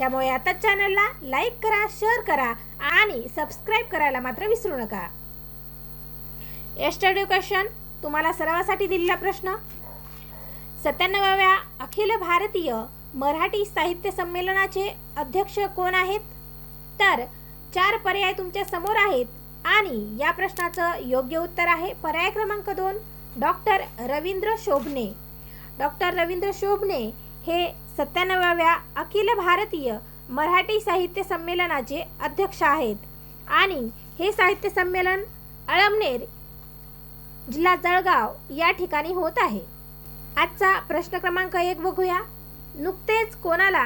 त्यामुळे आता चॅनलला लाईक करा शेअर करा आणि सबस्क्राईब करायला मात्र विसरू नका. एस्टरडे क्वेश्चन तुम्हाला सरावासाठी दिलेला प्रश्न. सत्त्याण्णवाव्या अखिल भारतीय मराठी साहित्य संमेलनाचे अध्यक्ष कोण आहेत? तर चार पर्याय तुमच्यासमोर आहेत आणि या प्रश्नाचं योग्य उत्तर आहे. पर्याय क्रमांक दोन डॉक्टर रवींद्र शोभणे. डॉक्टर रवींद्र शोभणे हे सत्त्याण्णवाव्या अखिल भारतीय मराठी साहित्य संमेलनाचे अध्यक्ष आहेत. आणि हे साहित्य संमेलन अळमनेर जिल्हा जळगाव या ठिकाणी होत आहे. आजचा प्रश्न क्रमांक एक बघूया. नुकतेच कोणाला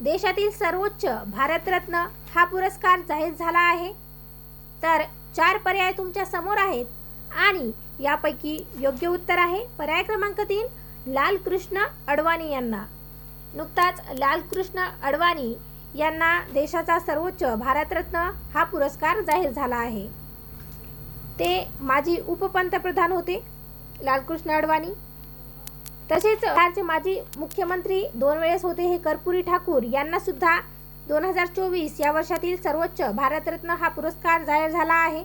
देशातील सर्वोच्च भारतरत्न हा पुरस्कार जाहीर झाला आहे? तर चार पर्याय तुमच्यासमोर आहेत आणि यापैकी योग्य उत्तर आहे. पर्याय क्रमांक तीन लालकृष्ण अडवाणी यांना. नुकताच लालकृष्ण अडवाणी यांना देशाचा सर्वोच्च भारतरत्न हा पुरस्कार जाहीर झाला आहे. ते माजी उपपंतप्रधान होते लालकृष्ण अडवाणी. तसेच बिहारचे माजी मुख्यमंत्री दोन वेळेस होते हे कर्पुरी ठाकूर यांना सुद्धा दोन हजार चोवीस या वर्षातील सर्वोच्च भारतरत्न हा पुरस्कार जाहीर झाला आहे.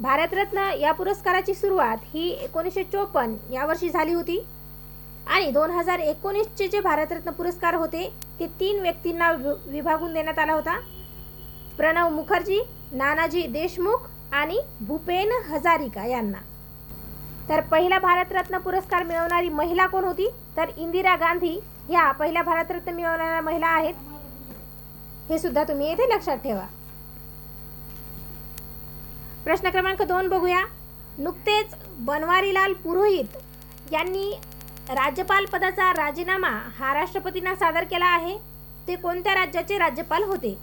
भारतरत्न या पुरस्काराची सुरुवात ही एकोणीसशे चोपन्न या वर्षी झाली होती. आणि दोन हजार एकोणीसचे जे भारतरत्न पुरस्कार होते ते तीन व्यक्तींना विभागून देण्यात आला होता. प्रणव मुखर्जी नानाजी देशमुख आणि भूपेन हजारिका यांना. तर पहिला भारतरत्न पुरस्कार मिळवणारी महिला कोण होती? तर इंदिरा गांधी. ह्या पहिल्या भारतरत्न मिळवणाऱ्या महिला आहेत. हे सुद्धा तुम्ही येथे लक्षात ठेवा. प्रश्न क्रमांक दोन बघूया. नुकतेच बनवारीलाल पुरोहित यांनी राज्यपाल पदाचा राजीनामा हा राष्ट्रपतींना सादर केला आहे. ते कोणत्या राज्याचे राज्यपाल होते?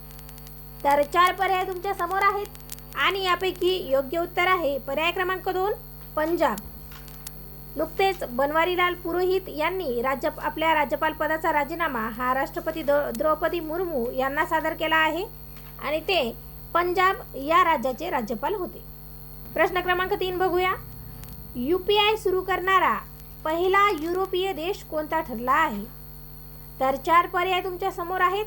तर चार पर्याय तुमच्यासमोर आहेत. आणि यापैकी योग्य उत्तर आहे पर्याय क्रमांक दोन पंजाब. नुकतेच बनवारीलाल पुरोहित यांनी राज्य आपल्या राज्यपाल पदाचा राजीनामा हा राष्ट्रपती द्रौपदी मुर्मू यांना सादर केला आहे. आणि ते पंजाब या राज्याचे राज्यपाल होते. प्रश्न क्रमांक तीन बघूया. यू पी आय सुरू करणारा पहिला युरोपीय देश कोणता ठरला आहे? तर चार पर्याय तुमच्यासमोर आहेत.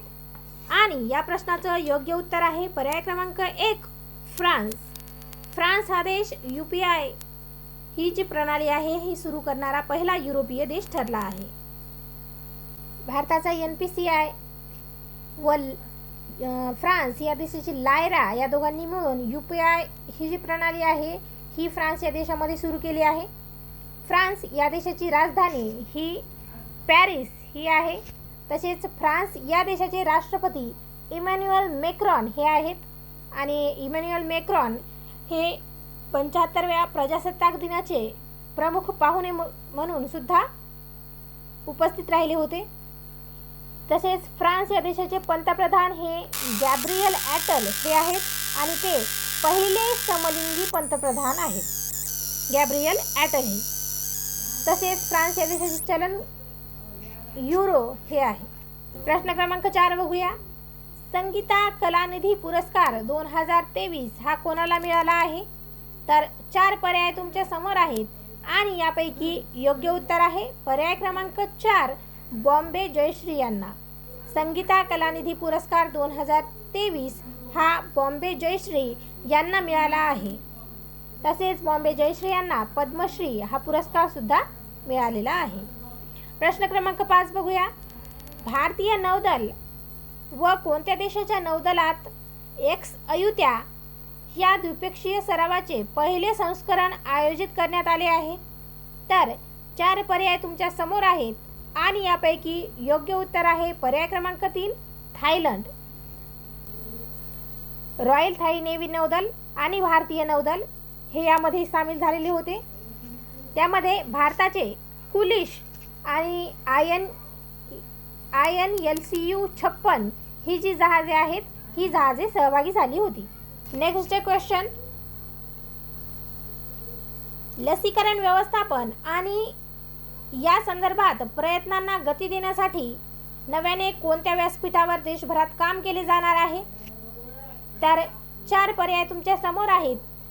आणि या प्रश्नाचं योग्य उत्तर आहे पर्याय क्रमांक एक फ्रान्स. फ्रान्स हा देश यू पी आय ही जी प्रणाली आहे ही सुरू करणारा पहिला युरोपीय देश ठरला आहे. भारताचा एन पी सी आय व फ्रान्स या देशाची लायरा या दोघांनी मिळून यू पी आय ही जी प्रणाली आहे ही फ्रान्स या देशामध्ये सुरू केली आहे. फ्रान्स या देशाची राजधानी ही पॅरिस ही आहे. तसेच फ्रान्स या देशाचे राष्ट्रपती इमॅन्युअल मेक्रॉन हे आहेत. आणि इमॅन्युअल मेक्रॉन हे पंच्याहत्तरव्या प्रजासत्ताक दिनाचे प्रमुख पाहुणे म्हणून सुद्धा उपस्थित राहिले होते. तसेच फ्रान्स या देशाचे पंतप्रधान हे गॅब्रियल ॲटल हे आहेत आणि ते पहिले समलिंगी पंतप्रधान आहेत. गॅब्रियल ॲटल हे. तसेच फ्रान्स या देशाचे चलन युरो हे आहे. प्रश्न क्रमांक चार बघूया. संगीता कलानिधी पुरस्कार दोन हजार तेवीस हा कोणाला मिळाला आहे? तर चार पर्याय तुमच्यासमोर आहेत आणि यापैकी योग्य उत्तर आहे. पर्याय क्रमांक चार बॉम्बे जयश्री यांना. संगीता कलानिधी पुरस्कार दोन हजार तेवीस हा बॉम्बे जयश्री यांना मिळाला आहे. तसेच बॉम्बे जयश्री यांना पद्मश्री हा पुरस्कार सुद्धा मिळालेला आहे. प्रश्न क्रमांक पाच बघूया. भारतीय नौदल व कोणत्या देशाच्या नौदलात एक्स अयुत्या या द्विपक्षीय सरावाचे पहिले संस्करण आयोजित करण्यात आले आहे? तर चार पर्याय तुमच्यासमोर आहेत आणि यापैकी योग्य उत्तर आहे पर्याय क्रमांक तीन थायलंड. रॉयल थाई नेव्ही नौदल आणि भारतीय नौदल हे यामध्ये सामील झालेले होते. त्यामध्ये भारताचे कुलिश आणि I N I N L C U छप्पन ही जी जहाजे आहेत ही जहाजे सहभागी झाली होती. नेक्स्ट क्वेश्चन लसीकरण व्यवस्थापन आणि या संदर्भात प्रयत्नांना गती देण्यासाठी नव्याने कोणत्या व्यासपीठावर देशभरात काम केले जाणार आहे? तर चार पर्याय तुमच्यासमोर आहेत.